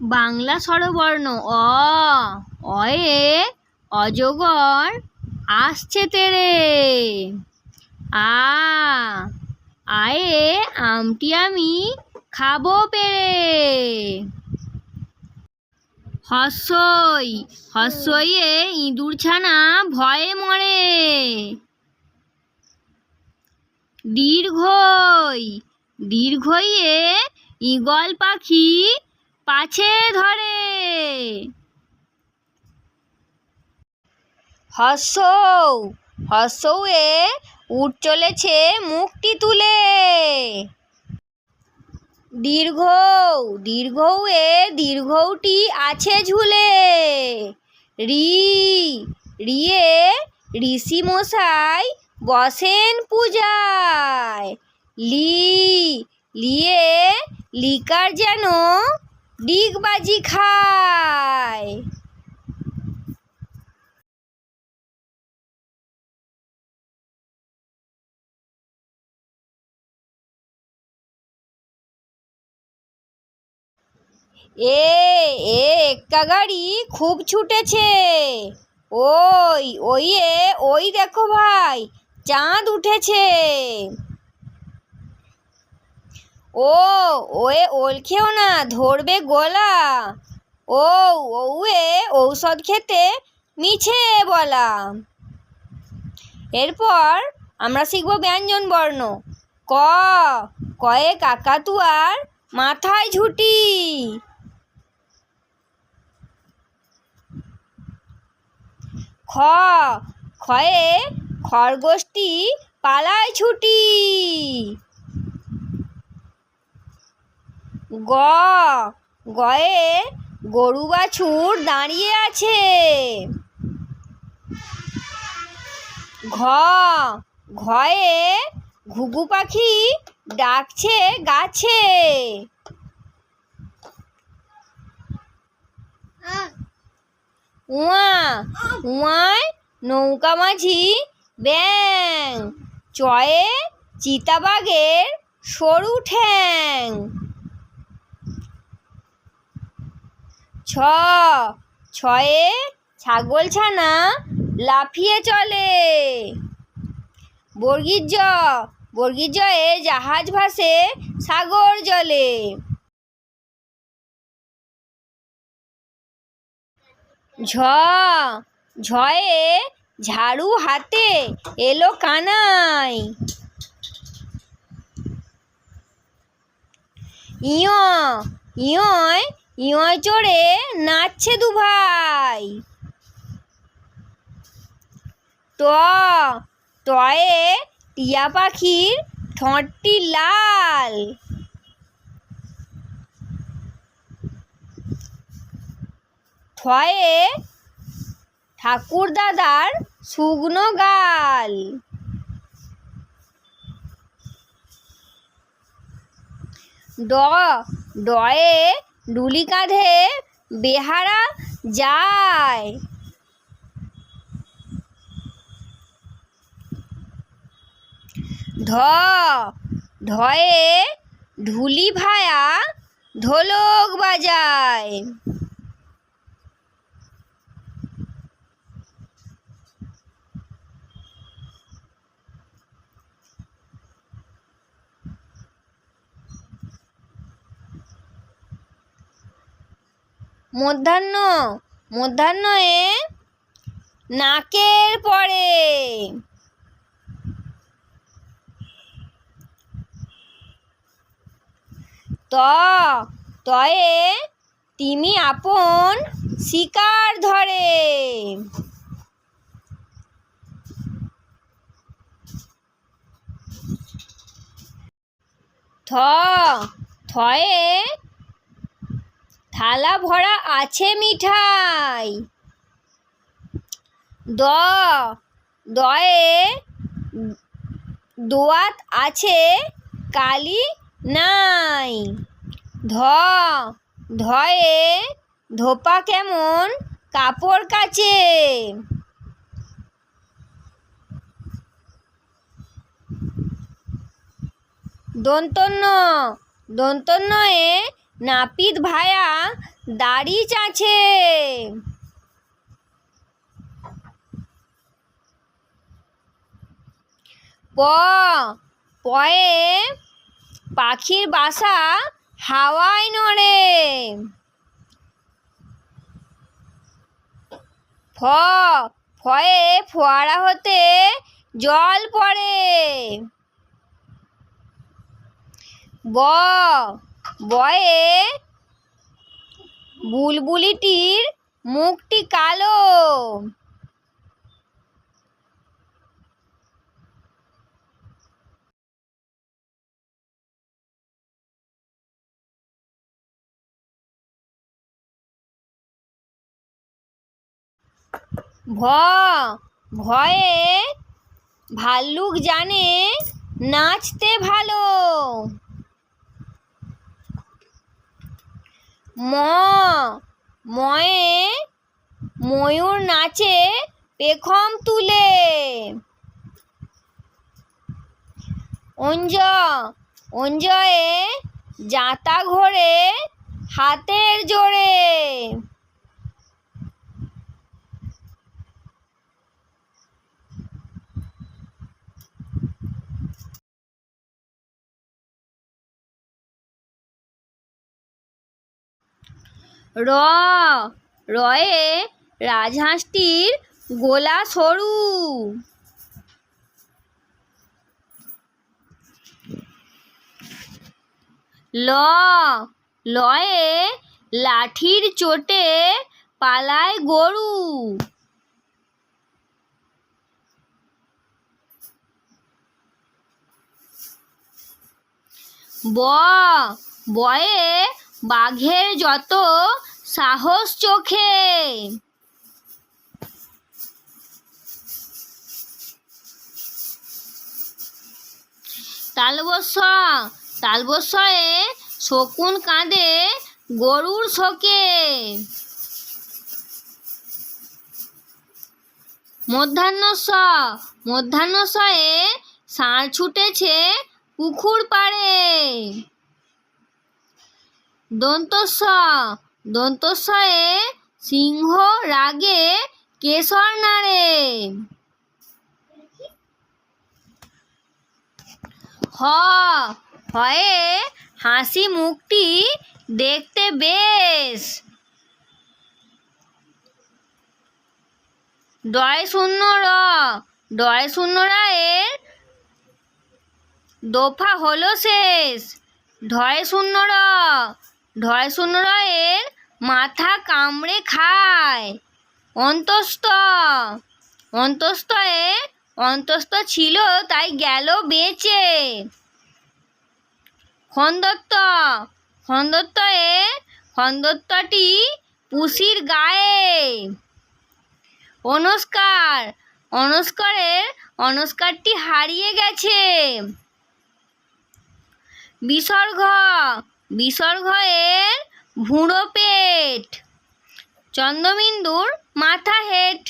বাংলা স্বরবর্ণ অ, অয়ে, অজগর, আসছে তেরে। আ, আয়ে, আমটি আমি খাব পেরে। হস্যই, হস্যইয়ে ইঁদুর ছানা ভয়ে মরে। দীর্ঘই, দীর্ঘইয়ে ঈগল পাখি পাছে ধরে। হস্যৌ হস্যৌয়ে উঠ চলেছে মুখটি তুলে। দীর্ঘ দীর্ঘ এ দীর্ঘৌটি আছে ঝুলে। রি, রিয়ে ঋষি মশাই বসেন পূজায়। লি, লিয়ে লিকার যেন ডিগবাজি খায়। এ এ এক্কা গাড়ি খুব ছুটেছে। ওই ওই এ ওই দেখো ভাই, চাঁদ উঠেছে। ও, ওয়ে ওল খেও না, ধরবে গলা। ও ওয়ে ঔষধ খেতে মিছে বলা। এরপর আমরা শিখব ব্যঞ্জন বর্ণ। ক কয়ে কাকাতুয়ার মাথায় ঝুটি। খ খয়ে খরগোশটি পালায় ছুটি। গ। গয়ে গরু বাছুর দাঁড়িয়ে আছে। ঘ। ঘয়ে ঘুঘু পাখি ডাকছে গাছে। উয়া, উয়ায় নৌকা মাঝি ব্যাং। চয়ে চিতাবাঘের সরু ঠ্যাং। ছ। ছয়ে ছাগল ছানা লাফিয়ে চলে। বর্গীর জ বর্গীর জয়ে জাহাজ ভাসে সাগর জলে। ঝ। ঝয়ে ঝাড়ু হাতে এলো কানাই। ইয় ইয়য় ইয়য় চড়ে নাচছে দু ভাই। ট, টয়ে টিয়া পাখির ঠোঁটটি লাল। ঠয়ে ঠাকুর দাদার শুকনো গাল। ড, ডয়ে ডুলি কাঁধে বেহারা যায়। ধ ধয়ে ঢুলি ভায়া ঢোলক বাজায়। মধ্যাহ্ন মধ্যাহ্নয়ে নাকের পরে। ত তয়ে তিমি আপন শিকার ধরে। থ থয়ে থালা ভরা আছে মিঠাই। দ, দয়ে দোয়াত আছে কালি নাই। ধ, ধয়ে ধোপা কেমন কাপড় কাচে। দন্তন্য দন্তন্যয়ে নাপিত ভায়া, দাড়ি চাঁছে। প, পয়ে পাখির বাসা হাওয়ায় নড়ে। ফ, ফয়ে ফোয়ারা হতে জল পড়ে। ব বয়ে বুলবুলিটির মুখটি কালো। ভ ভয়ে ভাল্লুক জানে নাচতে ভালো। ম ময়ে ময়ূর নাচে পেখম তুলে। অঞ্জ অঞ্জয়ে জাতা ঘোরে হাতের জোরে। র। রয়ে রাজহাঁসটির গোলা সরু। ল। লয়ে লাঠির চোটে পালায় গরু। ব। বয়ে বাঘের যত সাহস চোখে। তালবস্য তালবস্যয়ে শকুন কাঁদে গরুর শোকে। মধ্যাহ্নস্য মধ্যাহ্নস্যয়ে ষাঁড় ছুটেছে পুকুর পাড়ে। দন্তস্ব দন্তস্বয়ে সিংহ রাগে কেশর নাড়ে। হ, হয়ে হাসি মুখটি দেখতে বেশ। ডয় শূন্য র ডয় শূন্য রায়ের দফা হলো শেষ। ঢয় শূন্য র ঢয় শূন্য রয়ের মাথা কামড়ে খায়। অন্তস্থ। অন্তস্থয়ে অন্তস্থ ছিল, তাই গেল বেঁচে। খন্দত্ত। খন্দত্তয়ে খন্দত্তটি পুষির গায়ে। অনস্কার। অনস্কারের অনস্কারটি হারিয়ে গেছে। বিসর্গ। বিসর্গ এর ভুঁড়ো পেট চন্দ্রবিন্দুর মাথা হেট।